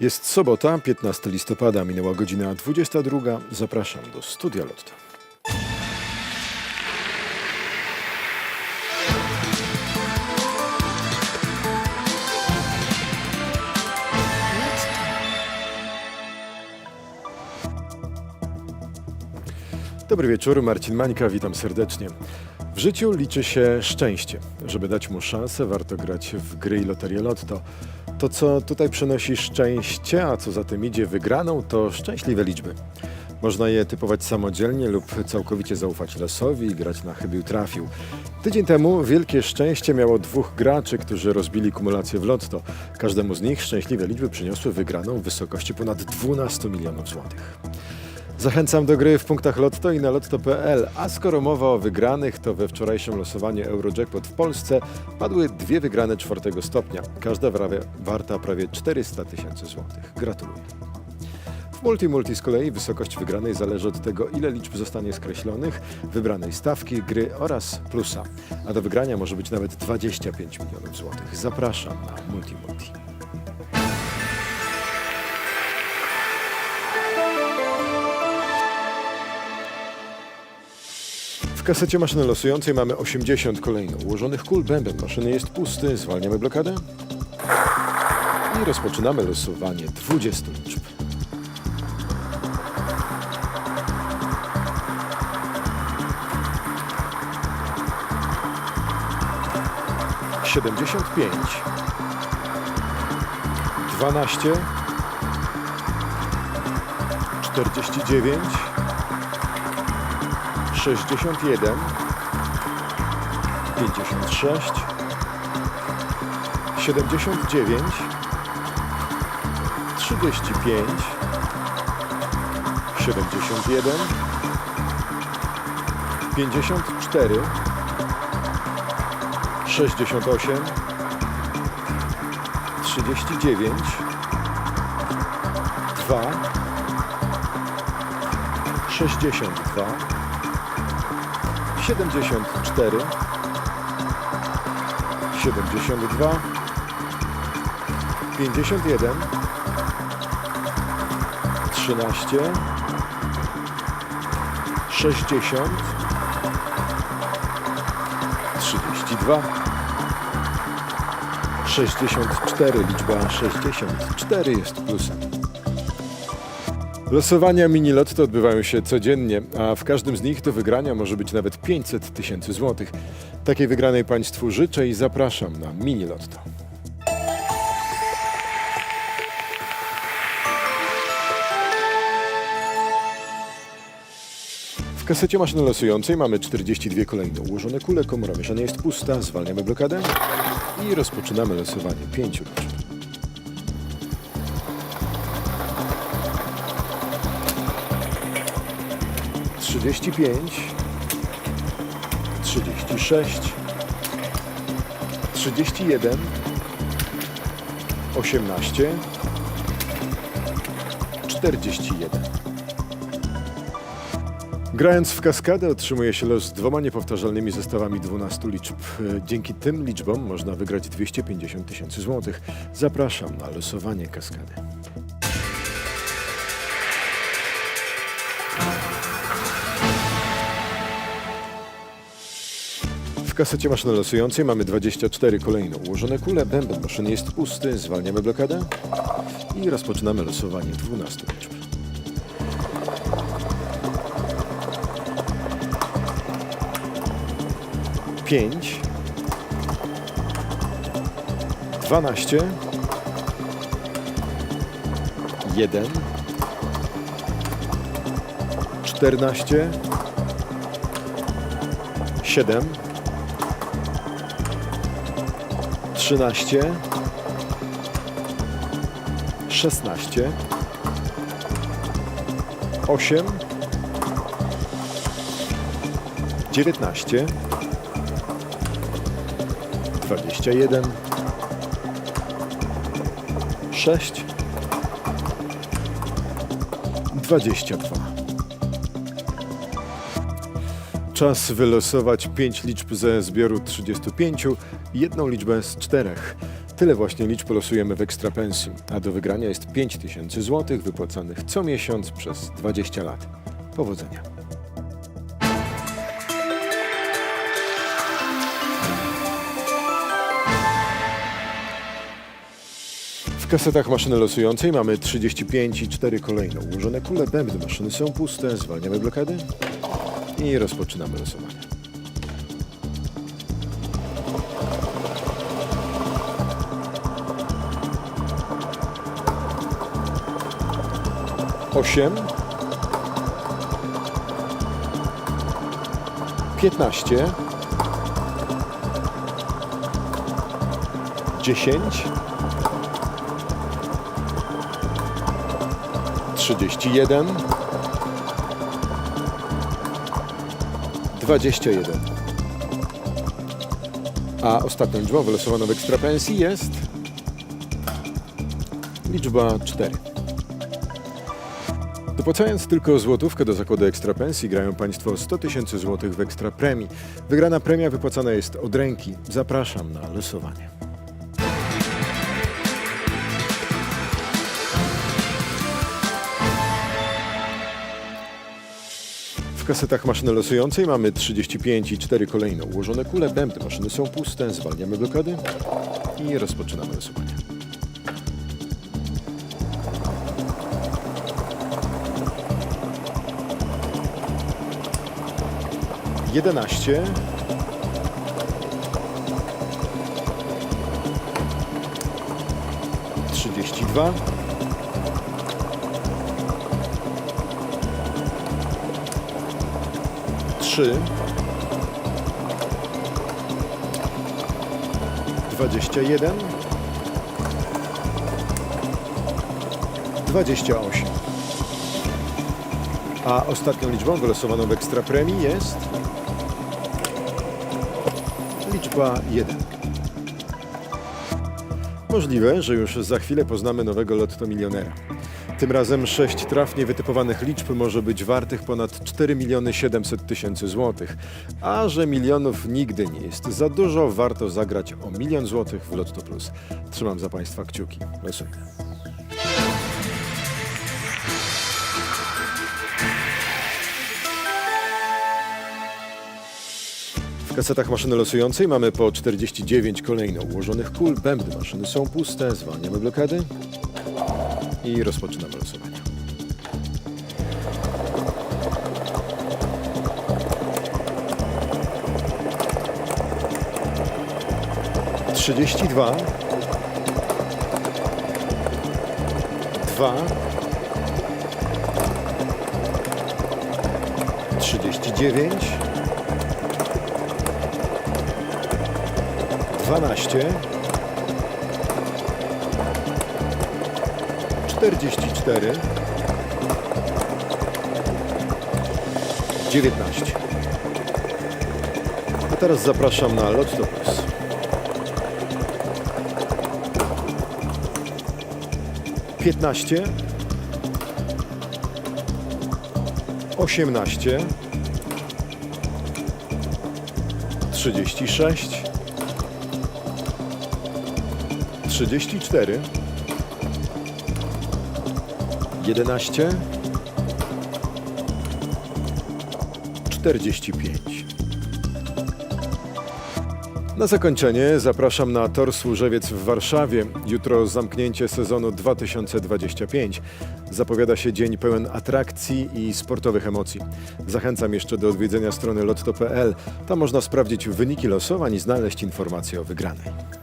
Jest sobota, 15 listopada, minęła godzina 22. Zapraszam do Studia Lotto. Dobry wieczór, Marcin Mańka, witam serdecznie. W życiu liczy się szczęście. Żeby dać mu szansę, warto grać w gry i loterię Lotto. To, co tutaj przynosi szczęście, a co za tym idzie wygraną, to szczęśliwe liczby. Można je typować samodzielnie lub całkowicie zaufać losowi i grać na chybił trafił. Tydzień temu wielkie szczęście miało dwóch graczy, którzy rozbili kumulację w Lotto. Każdemu z nich szczęśliwe liczby przyniosły wygraną w wysokości ponad 12 milionów złotych. Zachęcam do gry w punktach Lotto i na lotto.pl. A skoro mowa o wygranych, to we wczorajszym losowaniu Eurojackpot w Polsce padły dwie wygrane czwartego stopnia. Każda prawie, warta prawie 400 tysięcy złotych. Gratuluję. W Multi Multi z kolei wysokość wygranej zależy od tego, ile liczb zostanie skreślonych, wybranej stawki gry oraz plusa. A do wygrania może być nawet 25 milionów złotych. Zapraszam na Multi Multi. Kasecie maszyny losującej mamy 80 kolejno ułożonych kul. Bęben maszyny jest pusty. Zwalniamy blokadę. I rozpoczynamy losowanie 20 liczb. Siedemdziesiąt pięć, dwanaście, czterdzieści dziewięć, 61 56 79 35 71 54 68 39 2 62 74 72 51 13 60 32 64 liczba 64 jest plusem. Losowania mini lotto odbywają się codziennie, a w każdym z nich do wygrania może być nawet 500 tysięcy złotych. Takiej wygranej Państwu życzę i zapraszam na mini lotto. W kasecie maszyny losującej mamy 42 kolejne ułożone kule, komora mieszania jest pusta, zwalniamy blokadę i rozpoczynamy losowanie 5 liczb. Trzydzieści pięć, trzydzieści sześć, trzydzieści jeden, osiemnaście, czterdzieści jeden. Grając w kaskadę otrzymuje się los z dwoma niepowtarzalnymi zestawami 12 liczb. Dzięki tym liczbom można wygrać 250 tysięcy złotych. Zapraszam na losowanie kaskady. Kasecie maszyny losującej mamy 24 kolejno ułożone kule. Bęben maszyny jest pusty. Zwalniamy blokadę i rozpoczynamy losowanie 12 liczb. pięć, dwanaście, jeden, czternaście, siedem, trzynaście, szesnaście, osiem, dziewiętnaście. 21 6 22 Czas wylosować 5 liczb ze zbioru 35 i jedną liczbę z czterech. Tyle właśnie liczb losujemy w Ekstrapensji, a do wygrania jest 5000 zł wypłacanych co miesiąc przez 20 lat. Powodzenia. W kasetach maszyny losującej mamy 35 i 4 kolejno ułożone kule. Bębny maszyny są puste, zwalniamy blokady i rozpoczynamy losowanie. Osiem. Piętnaście. Dziesięć. Trzydzieści jeden. Dwadzieścia jeden. A ostatnią liczbą wylosowaną w ekstrapensji jest liczba 4. Dopłacając tylko złotówkę do zakładu ekstrapensji, grają Państwo 100 tysięcy złotych w ekstra premii. Wygrana premia wypłacana jest od ręki. Zapraszam na losowanie. W kasetach maszyny losującej mamy 35 i 4 kolejno ułożone kule. Bębny maszyny są puste, zwalniamy blokady i rozpoczynamy losowanie. Jedenaście. Trzydzieści dwa. Trzy. Dwadzieścia jeden. Dwadzieścia osiem. A ostatnią liczbą wylosowaną w ekstra premii jest liczba 1. Możliwe, że już za chwilę poznamy nowego lotto milionera. Tym razem sześć trafnie wytypowanych liczb może być wartych ponad 4 miliony 700 tysięcy złotych. A że milionów nigdy nie jest za dużo, warto zagrać o milion złotych w Lotto Plus. Trzymam za Państwa kciuki. Losujmy. Kasetach maszyny losującej mamy po 49 kolejno ułożonych kul. Bębny maszyny są puste, zwalniamy blokady i rozpoczynamy losowanie. Trzydzieści dwa, dwa, trzydzieści dziewięć. 12 44 19 A teraz zapraszam na Lotto Plus. Piętnaście, osiemnaście, trzydzieści sześć, 34 11 45 Na zakończenie zapraszam na Tor Służewiec w Warszawie. Jutro zamknięcie sezonu 2025. Zapowiada się dzień pełen atrakcji i sportowych emocji. Zachęcam jeszcze do odwiedzenia strony lotto.pl. Tam można sprawdzić wyniki losowań i znaleźć informacje o wygranej.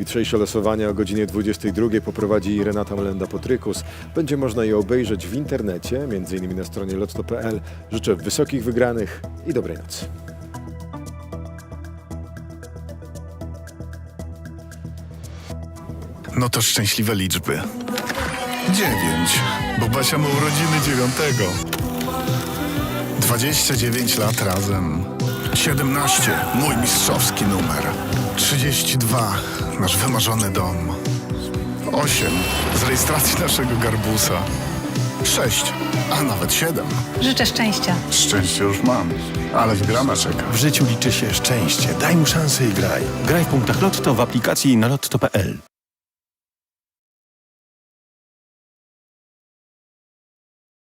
Jutrzejsze losowanie o godzinie 22 poprowadzi Renata Melenda-Potrykus. Będzie można je obejrzeć w internecie, m.in. na stronie lotto.pl. Życzę wysokich wygranych i dobrej nocy. No to szczęśliwe liczby. Dziewięć, bo Basia ma urodziny dziewiątego. Dwadzieścia dziewięć lat razem. Siedemnaście, mój mistrzowski numer. Trzydzieści dwa, nasz wymarzony dom. Osiem, z rejestracji naszego garbusa. 6, a nawet 7. Życzę szczęścia. Szczęście już mam, ale wygrana czeka. W życiu liczy się szczęście. Daj mu szansę i graj. Graj w punktach Lotto w aplikacji na lotto.pl.